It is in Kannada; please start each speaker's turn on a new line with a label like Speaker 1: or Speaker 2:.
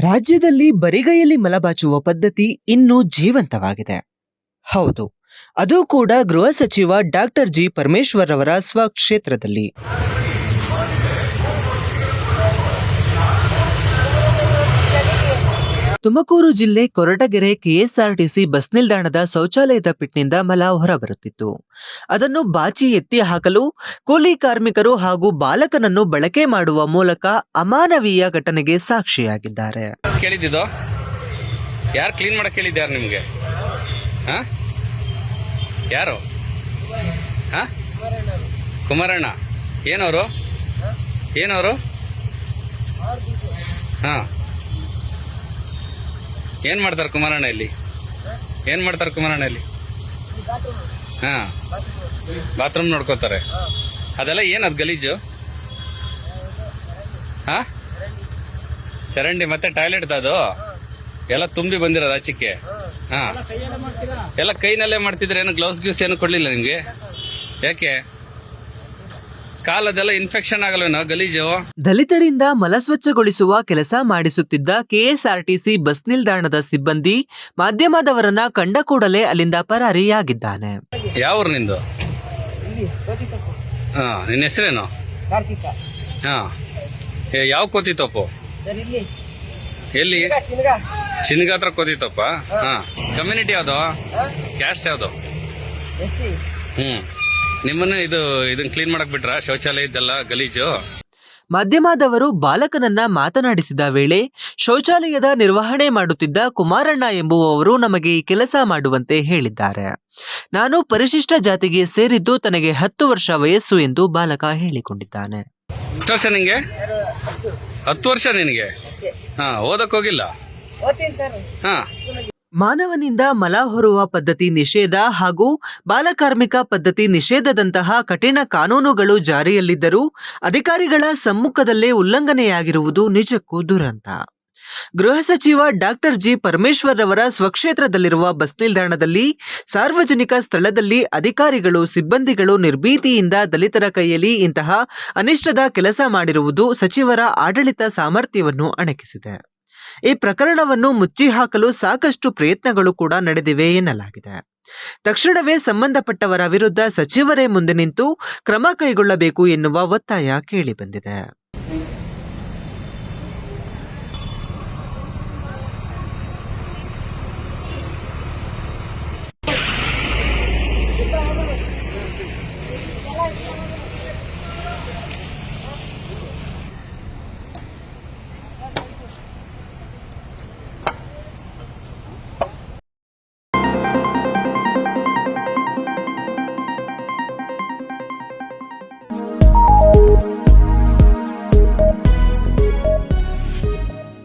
Speaker 1: ರಾಜ್ಯದಲ್ಲಿ ಬರಿಗೈಯಲ್ಲಿ ಮಲಬಾಚುವ ಪದ್ಧತಿ ಇನ್ನೂ ಜೀವಂತವಾಗಿದೆ. ಹೌದು, ಅದು ಕೂಡ ಗೃಹ ಸಚಿವ ಡಾಕ್ಟರ್ ಜಿ ಪರಮೇಶ್ವರ್ ಅವರ ಸ್ವಕ್ಷೇತ್ರದಲ್ಲಿ. ತುಮಕೂರು ಜಿಲ್ಲೆ ಕೊರಟಗೆರೆ ಕೆಎಸ್ಆರ್ಟಿಸಿ ಬಸ್ ನಿಲ್ದಾಣದ ಶೌಚಾಲಯದ ಪಿಟ್ನಿಂದ ಮಲ ಹೊರಬರುತ್ತಿತ್ತು. ಅದನ್ನು ಬಾಚಿ ಎತ್ತಿ ಹಾಕಲು ಕೂಲಿ ಕಾರ್ಮಿಕರು ಹಾಗೂ ಬಾಲಕನನ್ನು ಬಳಕೆ ಮಾಡುವ ಮೂಲಕ ಅಮಾನವೀಯ ಘಟನೆಗೆ ಸಾಕ್ಷಿಯಾಗಿದ್ದಾರೆ.
Speaker 2: ಯಾರು ಕ್ಲೀನ್ ಮಾಡಕ್ ಕೇಳಿದ್ಯಾರು ನಿಮಗೆ? ಯಾರು? ಕುಮಾರಣ್ಣ. ಏನವರು ಏನವರು ಹಾ. ಏನ್ ಮಾಡ್ತಾರೆ ಕುಮಾರಣ್ಣ ಇಲ್ಲಿ? ಏನ್ ಮಾಡ್ತಾರೆ ಕುಮಾರಣ್ಣ ಇಲ್ಲಿ? ಹಾ. ಬಾತ್ರೂಮ್ ನೋಡ್ಕೋತಾರೆ. ಅದೆಲ್ಲ ಏನದು ಗಲೀಜು? ಹಾ? ಚರಂಡಿ ಮತ್ತೆ ಟಾಯ್ಲೆಟ್ ಅದು? ಎಲ್ಲ ತುಂಬಿ ಬಂದಿರೋದು ಆಚೆಗೆ ಹಾ. ಎಲ್ಲ ಕೈನಲ್ಲೇ ಮಾಡ್ತಿದ್ರೆ ಏನು ಗ್ಲೌಸ್ ಗ್ಯೂಸ್ ಏನು ಕೊಡ್ಲಿಲ್ಲ ನಿಮ್ಗೆ? ಯಾಕೆ? ಕಾಲದೆಲ್ಲ ಇನ್ಫೆಕ್ಷನ್ ಆಗಲ್ವೇನೋ ಗಲೀಜು.
Speaker 1: ದಲಿತರಿಂದ ಮಲ ಸ್ವಚ್ಛಗೊಳಿಸುವ ಕೆಲಸ ಮಾಡಿಸುತ್ತಿದ್ದ ಕೆಎಸ್ಆರ್ಟಿಸಿ ಬಸ್ ನಿಲ್ದಾಣದ ಸಿಬ್ಬಂದಿ ಮಾಧ್ಯಮದವರನ್ನ ಕಂಡ ಕೂಡಲೇ ಅಲ್ಲಿಂದ ಪರಾರಿಯಾಗಿದ್ದಾನೆ.
Speaker 2: ಯಾವ ಊರು ನಿಂದು? ಹಾ ನಿನ್ನ ಹೆಸರೇನು?
Speaker 3: ಕಾರ್ತಿಕ
Speaker 2: ಹಾ. ಏ, ಯಾವ ಕೋತಿ ತಪ್ಪು
Speaker 3: ಸರ್ ಇಲ್ಲಿ
Speaker 2: ಎಲ್ಲಿ?
Speaker 3: ಚಿನ್ಗ
Speaker 2: ಚಿನ್ಗ ಹತ್ರ ಕೋತಿ ತಪ್ಪ ಹಾ. ಕಮ್ಯುನಿಟಿ ಯಾವ್ದು? ಕ್ಯಾಸ್ಟ್ ಯಾವ್ದು?
Speaker 3: Yes
Speaker 2: hmm. ನಿಮ್ಮನ್ನ ಇದು ಇದನ್ನ ಕ್ಲೀನ್ ಮಾಡಕ್ ಬಿಟ್ರ? ಶೌಚಾಲಯದ್ದೆಲ್ಲ ಗಲೀಜು?
Speaker 1: ಮಾಧ್ಯಮದವರು ಬಾಲಕನನ್ನ ಮಾತನಾಡಿಸಿದ ವೇಳೆ ಶೌಚಾಲಯದ ನಿರ್ವಹಣೆ ಮಾಡುತ್ತಿದ್ದ ಕುಮಾರಣ್ಣ ಎಂಬುವವರು ನಮಗೆ ಈ ಕೆಲಸ ಮಾಡುವಂತೆ ಹೇಳಿದ್ದಾರೆ. ನಾನು ಪರಿಶಿಷ್ಟ ಜಾತಿಗೆ ಸೇರಿದ್ದು ತನಗೆ ಹತ್ತು ವರ್ಷ ವಯಸ್ಸು ಎಂದು ಬಾಲಕ ಹೇಳಿಕೊಂಡಿದ್ದಾನೆ.
Speaker 2: ಹತ್ತು ವರ್ಷ ನಿಂಗೆ? ಹತ್ತು ವರ್ಷ ನಿನಗೆ? ಹಾ ಓದಕ್ ಹೋಗಿಲ್ಲ? ಹಾ.
Speaker 1: ಮಾನವನಿಂದ ಮಲ ಹೊರುವ ಪದ್ಧತಿ ನಿಷೇಧ ಹಾಗೂ ಬಾಲಕಾರ್ಮಿಕ ಪದ್ಧತಿ ನಿಷೇಧದಂತಹ ಕಠಿಣ ಕಾನೂನುಗಳು ಜಾರಿಯಲ್ಲಿದ್ದರೂ ಅಧಿಕಾರಿಗಳ ಸಮ್ಮುಖದಲ್ಲೇ ಉಲ್ಲಂಘನೆಯಾಗಿರುವುದು ನಿಜಕ್ಕೂ ದುರಂತ. ಗೃಹ ಸಚಿವ ಡಾಕ್ಟರ್ ಜಿ ಪರಮೇಶ್ವರ್ ರವರ ಸ್ವಕ್ಷೇತ್ರದಲ್ಲಿರುವ ಬಸ್ ನಿಲ್ದಾಣದಲ್ಲಿ ಸಾರ್ವಜನಿಕ ಸ್ಥಳದಲ್ಲಿ ಅಧಿಕಾರಿಗಳು, ಸಿಬ್ಬಂದಿಗಳು ನಿರ್ಭೀತಿಯಿಂದ ದಲಿತರ ಕೈಯಲ್ಲಿ ಇಂತಹ ಅನಿಷ್ಟದ ಕೆಲಸ ಮಾಡಿರುವುದು ಸಚಿವರ ಆಡಳಿತ ಸಾಮರ್ಥ್ಯವನ್ನು ಅಣಕಿಸಿದೆ. ಈ ಪ್ರಕರಣವನ್ನು ಮುಚ್ಚಿ ಹಾಕಲು ಸಾಕಷ್ಟು ಪ್ರಯತ್ನಗಳು ಕೂಡ ನಡೆದಿವೆ ಎನ್ನಲಾಗಿದೆ. ತಕ್ಷಣವೇ ಸಂಬಂಧಪಟ್ಟವರ ವಿರುದ್ಧ ಸಚಿವರೇ ಮುಂದೆ ನಿಂತು ಕ್ರಮ ಕೈಗೊಳ್ಳಬೇಕು ಎನ್ನುವ ಒತ್ತಾಯ ಕೇಳಿಬಂದಿದೆ